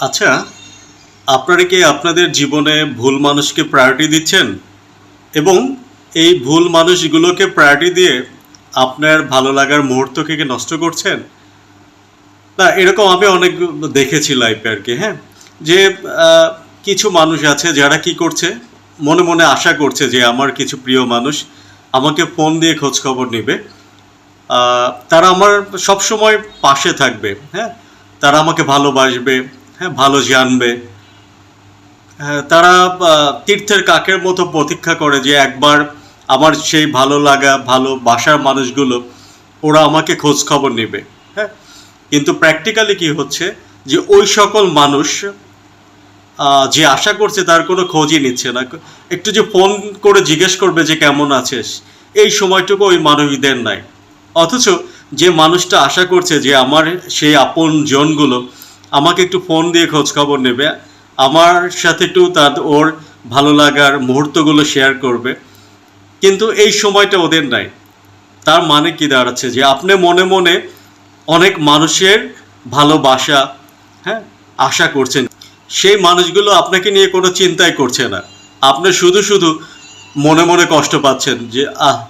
আচ্ছা আপনারা কি আপনাদের জীবনে ভুল মানুষকে প্রায়োরিটি দিচ্ছেন? এবং এই ভুল মানুষগুলোকে প্রায়োরিটি দিয়ে আপনার ভালো লাগার মুহূর্তকে কি নষ্ট করছেন? না, এরকম আমি অনেক দেখেছি লাইফে আর কি হ্যাঁ? যে কিছু মানুষ আছে যারা কি করছে? মনে মনে আশা করছে যে আমার কিছু প্রিয় মানুষ আমাকে ফোন দিয়ে খোঁজ খবর নেবে তারা আমার সব সময় পাশে থাকবে হ্যাঁ? তারা আমাকে ভালোবাসবে হ্যাঁ ভালো জানবে হ্যাঁ তারা তীর্থের কাকের মতো প্রতীক্ষা করে যে একবার আমার সেই ভালো লাগা, ভালো বাসার মানুষগুলো, ওরা আমাকে খোঁজ খবর নেবে। হ্যাঁ কিন্তু প্র্যাকটিক্যালি কি হচ্ছে যে ওই সকল মানুষ যে আশা করছে তার কোনো খোঁজই নিচ্ছে না। একটু যে ফোন করে জিজ্ঞেস করবে যে কেমন আছিস, এই সময়টুকু ওই মানুষদের নাই। অথচ যে মানুষটা আশা করছে যে আমার সেই আপন জনগুলো আমাকে একটু ফোন দিয়ে খোঁজ খবর নেবে। আমার সাথে একটু তার ওর ভালো লাগার মুহূর্তগুলো শেয়ার করবে। কিন্তু এই সময়টা ওদের নাই। তার মানে কি দাঁড়াচ্ছে যে আপনি মনে মনে অনেক মানুষের ভালোবাসা হ্যাঁ আশা করছেন। সেই মানুষগুলো আপনাকে নিয়ে কোনো চিন্তাই করছে না। আপনি শুধু শুধু মনে মনে কষ্ট পাচ্ছেন যে, আহ,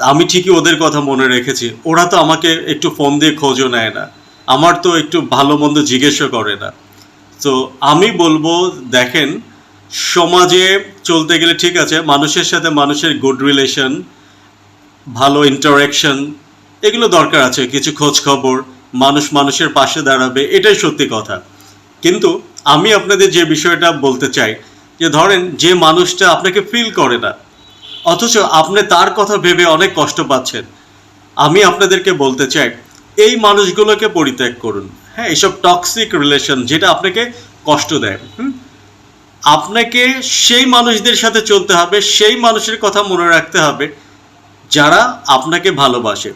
আমি ঠিকই ওদের কথা মনে রেখেছি। ওরা তো আমাকে একটু ফোন দিয়ে খোঁজও নেয় না। আমার তো একটু ভালো মন্দ জিজ্ঞেসও করে না। তো আমি বলব, দেখেন, সমাজে চলতে গেলে ঠিক আছে, মানুষের সাথে মানুষের গুড রিলেশন ভালো ইন্টারাকশন এগুলো দরকার আছে, কিছু খোঁজ খবর, মানুষ মানুষের পাশে দাঁড়াবে, এটাই সত্যি কথা। কিন্তু আমি আপনাদের যে বিষয়টা বলতে চাই, যে ধরেন, যে মানুষটা আপনাকে ফিল করে না, অথচ আপনি তার কথা ভেবে অনেক কষ্ট পাচ্ছেন, আমি আপনাদেরকে বলতে চাই এই মানুষগুলোকে পরিত্যাগ করুন। হ্যাঁ এইসব টক্সিক রিলেশন যেটা আপনাকে কষ্ট দেয়, হুম? আপনাকে সেই মানুষদের সাথে চলতে হবে, সেই মানুষের কথা মনে রাখতে হবে যারা আপনাকে ভালোবাসে।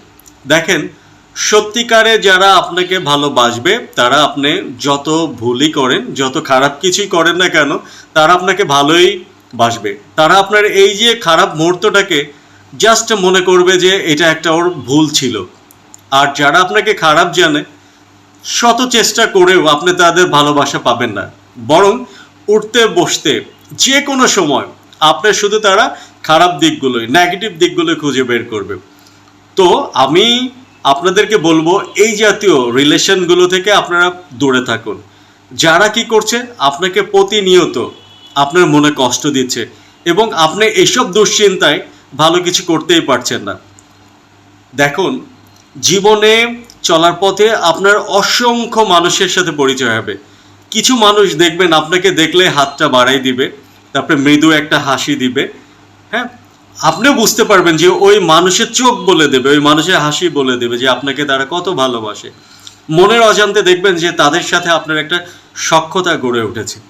দেখেন, সত্যিকারে যারা আপনাকে ভালোবাসবে, তারা আপনি যত ভুলই করেন, যত খারাপ কিছুই করেন না কেন, তারা আপনাকে ভালোই বাসবে। তারা আপনার এই যে খারাপ মুহূর্তটাকে জাস্ট মনে করবে যে এটা একটা ওর ভুল ছিল। আর যারা আপনাকে খারাপ জানে, শত চেষ্টা করেও আপনি তাদের ভালোবাসা পাবেন না। বরং উঠতে, বসতে যে কোনো সময় আপনার শুধু তারা খারাপ দিকগুলোই নেগেটিভ দিকগুলোই খুঁজে বের করবে। তো আমি আপনাদেরকে বলব, এই জাতীয় রিলেশনগুলো থেকে আপনারা দূরে থাকুন। যারা কি করছে, আপনাকে প্রতিনিয়ত আপনার মনে কষ্ট দিচ্ছে এবং আপনি এসব দুশ্চিন্তায় ভালো কিছু করতেই পারছেন না। দেখুন জীবনে চলার পথে আপনার অসংখ্য মানুষের সাথে পরিচয় হবে। কিছু মানুষ দেখবেন আপনাকে দেখলে হাতটা বাড়াই দিবে, তারপরে মৃদু একটা হাসি দিবে হ্যাঁ? আপনিও বুঝতে পারবেন যে ওই মানুষের চোখ বলে দেবে, ওই মানুষের হাসি বলে দেবে যে আপনাকে তারা কত ভালোবাসে। মনের অজান্তে দেখবেন যে তাদের সাথে আপনার একটা সক্ষতা গড়ে উঠেছে।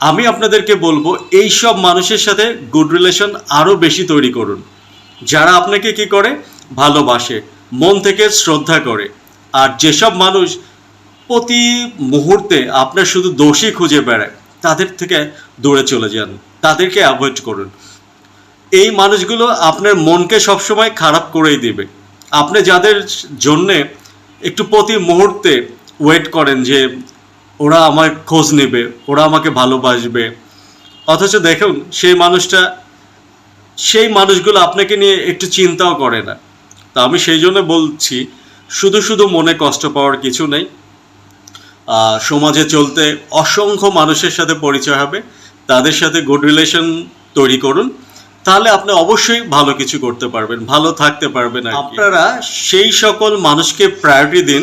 আমি আপনাদেরকে বলব, এই সব মানুষের সাথে গুড রিলেশন আরও বেশি তৈরি করুন। যারা আপনাকে কি করে? ভালোবাসে। মন থেকে শ্রদ্ধা করে। আর যেসব মানুষ প্রতি মুহূর্তে আপনার শুধু দোষী খুঁজে বেড়ায়, তাদের থেকে দূরে চলে যান, তাদেরকে অ্যাভয়েড করুন। এই মানুষগুলো আপনার মনকে সবসময় খারাপ করেই দিবে। আপনি যাদের জন্যে একটু প্রতি মুহূর্তে ওয়েট করেন যে ওরা আমার খোঁজ নেবে, ওরা আমাকে ভালোবাসবে। অথচ দেখুন, সেই মানুষটা, সেই মানুষগুলো আপনাকে নিয়ে একটু চিন্তাও করে না। তা আমি সেই জন্য বলছি, শুধু শুধু মনে কষ্ট পাওয়ার কিছু নেই। সমাজে চলতে অসংখ্য মানুষের সাথে পরিচয় হবে, তাদের সাথে গুড রিলেশন তৈরি করুন, তাহলে আপনি অবশ্যই ভালো কিছু করতে পারবেন, ভালো থাকতে পারবেন আপনারা সেই সকল মানুষকে প্রায়োরিটি দিন,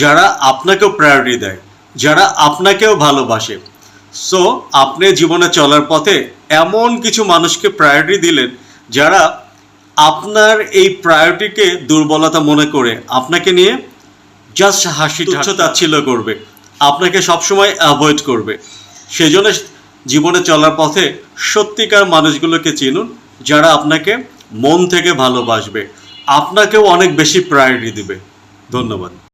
যারা আপনাকেও প্রায়োরিটি দেয়, যারা আপনাকেও ভালোবাসে। সো আপনি জীবনে চলার পথে এমন কিছু মানুষকে প্রায়োরিটি দিলেন, যারা আপনার এই প্রায়োরিটিকে দুর্বলতা মনে করে আপনাকে নিয়ে জাস্ট হাসি তুচ্ছ তাচ্ছিল্য করবে। আপনাকে সবসময় অ্যাভয়েড করবে। সেই জন্য জীবনে চলার পথে সত্যিকার মানুষগুলোকে চিনুন যারা আপনাকে মন থেকে ভালোবাসবে। আপনাকেও অনেক বেশি প্রায়োরিটি দিবে। ধন্যবাদ।